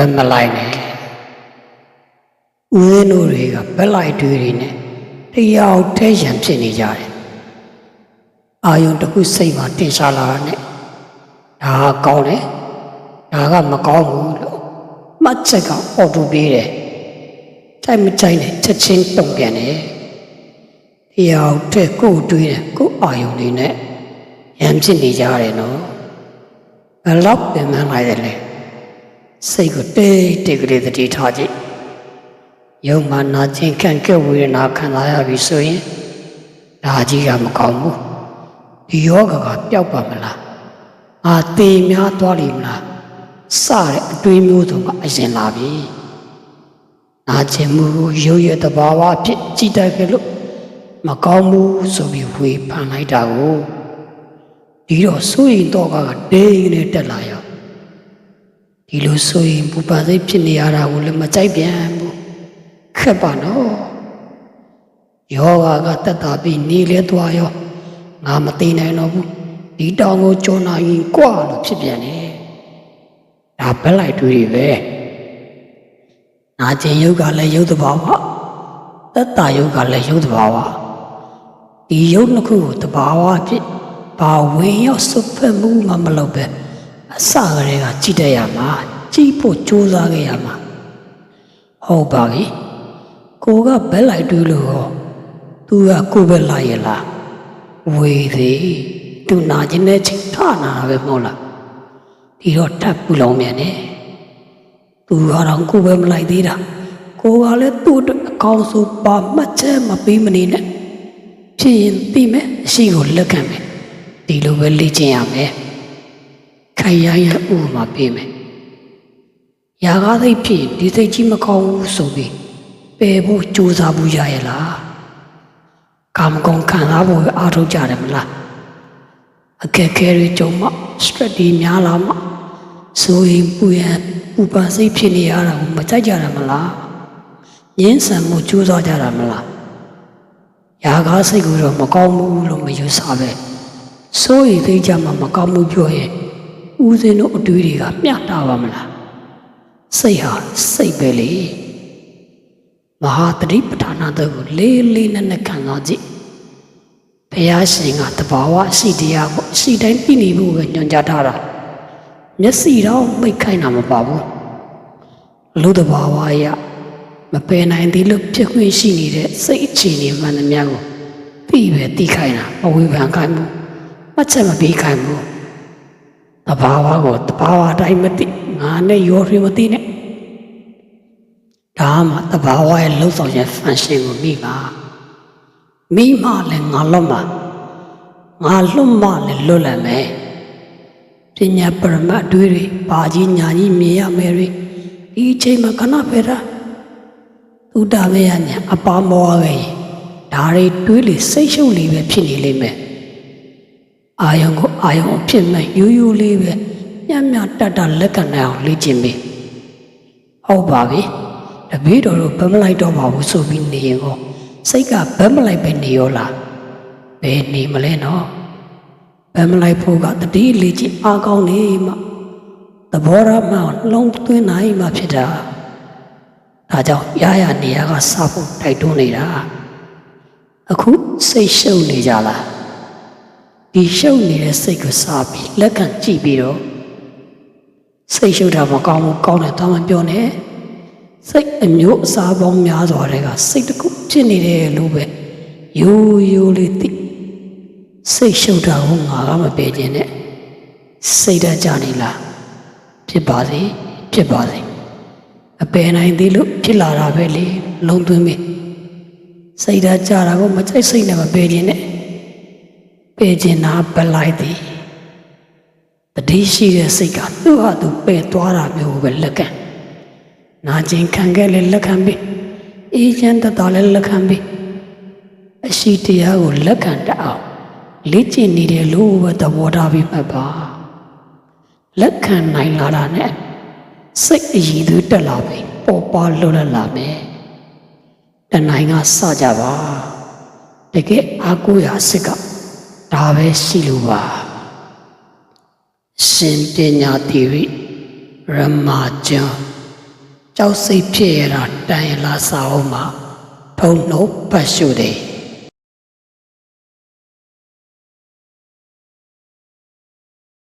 ယ်မလိုက်နဲ့ဦးရင်းတို့တွေကဘက်လိုက်တွေတွေနဲ့တရားထဲရန်ဖြစ်နေကြတယ်အာယုံတစ်ခုစိတ်မှာတင်ရှားလာတာနဲ့ဒါကကောင်းတယ်ဒါကမကောင်းဘူးလို့မှတ်ချက်ကအော်တိုပေးတယ်ကြိုက်မကြိုက်နဲ့ချက်ချင်းတုံ့ပြန်တယ်တရားထဲကိုယ်တွေးတယ်ကိုယ်အာယုံလေးနဲ့ရန်ဖြစ်နေကြတယ်နော်ဘယ်တော့ပြန်မှန်းလိုက်တယ်လဲ စိတ်ကိုတိတ်တိတ်ကလေးတတိထားကြည့်ယုံမှနာခြင်းခံကဲ့ဝေဒနာခံစားရပြီဆိုရင်ဒါကြီးကမကောင်းဘူးဒီယောဂကပျောက်ပါမလားအာတေများသွားလိမ့်မလားစတဲ့အတွေးမျိုးစုံကအရင်လာပြီနာခြင်းမှုကိုရုပ်ရတဘာဝအဖြစ်ကြည်တတ်ကြလို့မကောင်းဘူးဆိုပြီးဝေဖန်လိုက်တာကိုဒီတော့စိုးရင်တော့ကဒိန်းနဲ့တက်လာရော ဒီလိုဆိုရင်ပူပါစိတ်ဖြစ်နေရတာကိုလည်းမကြိုက်ပြန်ဘူးခက်ပါနော်ယောဂကတက်တာပြီးနေလဲသွားရောငါမသိနိုင်တော့ဘူးဒီတောင်ကိုကြောနာရင်ကြွလို့ဖြစ်ပြန်တယ်ဒါဘက်လိုက်တွေးတွေပဲနာကျင်ယုတ်ကလည်းယုတ်တဘာဝတက်တာယုတ်ကလည်းယုတ်တဘာဝဒီယုတ်နှစ်ခုကိုတဘာဝဖြစ်ဘာဝင်ရောက်စုပ်ဖက်မှုမှမလုပ်ပဲ အစကတည်းကကြည့်တတ်ရမှာကြည့်ဖို့ကြိုးစားခဲ့ရမှာဟုတ်ပါပြီကိုကဘက်လိုက်တွေးလို့ဟောသူကကိုပဲလိုက်ရလားဝေသေးသူနာခြင်းနဲ့ချိန်ထနာတာပဲမဟုတ်လားဒီတော့ထပ်ပူလောင်မြန်နေသူကတော့ကိုပဲမလိုက်သေးတာကိုကလည်းသူ့အတွက်အကောင်းဆုံးပါမှတ်ချက်မပေးမနေနဲ့ဖြစ်ရင်ပြီးမယ်အရှိကိုလက်ခံမယ်ဒီလိုပဲလေ့ကျင့်ရမယ် ခိုင်ရရဥပမာပေးမယ်ရာဂသိပ်ဖြစ်ဒီစိတ်ကြီးမကောင်းဘူးဆိုပြီးပယ်ဖို့ကြိုးစားဖို့ရရလားကာမဂုဏ်ခံစားဖို့ပဲအားထုတ်ကြတယ်မလားအခက်အခဲတွေကြုံမှ stress တွေများလာမှဆိုရင်ပူရန်ပူပန်စိတ်ဖြစ်နေရတာကိုမကြိုက်ကြတာမလားငင်းဆန်မှုကြိုးစားကြတာမလားရာဂစိတ်ကိုတော့မကောင်းဘူးလို့မယူဆပဲစိုးရိမ်သိကြမှာမကောင်းဘူးပြောရင် ဦးစင်းတို့အတွေးတွေကမျှတာပါမလားစိတ်ဟာစိတ်ပဲလေမဟာတတိပဋ္ဌာနာတော့ကိုလေးလေးနက်နက်ခံစားကြည့်ဘုရားရှင်ကတဘာဝရှိတရားကိုရှိတိုင်းပြနေဖို့ပဲညွှန်ကြားထားတာမျက်စိတော့မိတ်ခိုင်းတာမပါဘူးလူတဘာဝအရမပယ်နိုင်သေးလို့ဖြစ်ခွင့်ရှိနေတဲ့စိတ်အခြေအနေမှန်သမျှကိုပြီးပဲသိခိုင်းတာမဝေဖန်ခိုင်းဘူးမှတ်ချက်မပေးခိုင်းဘူး တဘာဝကိုတဘာဝတိုင်းမသိငါနဲ့ရောတွေမသိနဲ့ဒါမှတဘာဝရဲ့လှုပ်ဆောင်ချက် function ကိုမိပါမိမှလည်းငါလွတ်မှာငါလွတ်မှလည်းလွတ်လပ်မယ်ပညာပရမတ်တွေးတွေဘာကြီးညာကြီးမြင်ရမယ်တွေဒီအချိန်မှာခဏပဲတာသုတမေယညာအပါမောခဲ့ရင်ဒါတွေတွေးလေစိတ်ရှုပ်လေးပဲဖြစ်နေလိမ့်မယ် အာယုံကိုအာယုံအဖြစ်မဲ့ယူးယူးလေးပဲညံ့ညံ့တတ်တတ်လက်ခံနိုင်အောင်လေ့ကျင့်ပြီဟုတ်ပါပြီတပည့်တော်တို့ဗမလိုက်တော့ပါဘူးဆိုပြီးနေရင်ကိုစိတ်ကဗမလိုက်ပဲနေရောလားဘယ်နေမလဲနော်ဗမလိုက်ဖို့ကတတိလေ့ကျင့်အားကောင်းနေမှသဘောရမှလုံးသွင်းနိုင်မှဖြစ်တာဒါကြောင့်ရရနေရကစဖို့တိုက်တွန်းနေတာအခုစိတ်ရှုပ်နေကြလား ဒီရှုပ်နေတဲ့စိတ်ကိုစားပြီးလက်ခံကြည့်ပြီးတော့စိတ်ရှုပ်တာမကောင်းဘူးကောင်းတယ်တော့မပြောနဲ့စိတ်အမျိုးအစားပေါင်းများစွာတွေကစိတ်တစ်ခုဖြစ်နေတယ်လို့ပဲယိုးယိုးလေးသိစိတ်ရှုပ်တာကိုငါကမပယ်ခြင်းနဲ့စိတ်ဓာတ်ကြနေလားဖြစ်ပါစေဖြစ်ပါစေအပယ်နိုင်သေးလို့ဖြစ်လာတာပဲလေလုံးသွင်းပြီစိတ်ဓာတ်ကြတာကိုမကြိုက်စိတ်နဲ့မပယ်ခြင်းနဲ့ ပေကျင်နာပလိုက်သည်တတိရှိတဲ့စိတ်ကသူ့ဟာသူပယ်သွားတာမျိုးပဲလက်ခံနာကျင်ခံခဲ့လေလက်ခံပြီးအေးချမ်းတတော်လည်းလက်ခံပြီးအရှိတရားကိုလက်ခံတတ်အောင်လေ့ကျင့်နေတယ်လို့ပဲသဘောထားပြီးမှတ်ပါလက်ခံနိုင်လာတာနဲ့စိတ်အည်သူတက်လာပြီပေါ်ပါလွတ်လပ်လာမယ်တနိုင်ကစကြပါတကယ်အာကိုရာစိတ်က ဒါပဲရှိလို့ပါရှင်ပညာတိရိရမကျမ်းကြောက်စိတ်ဖြစ်ရတာတန်ရလားစာအုပ်မှာထုံနှုတ်ပတ်ရှုတယ်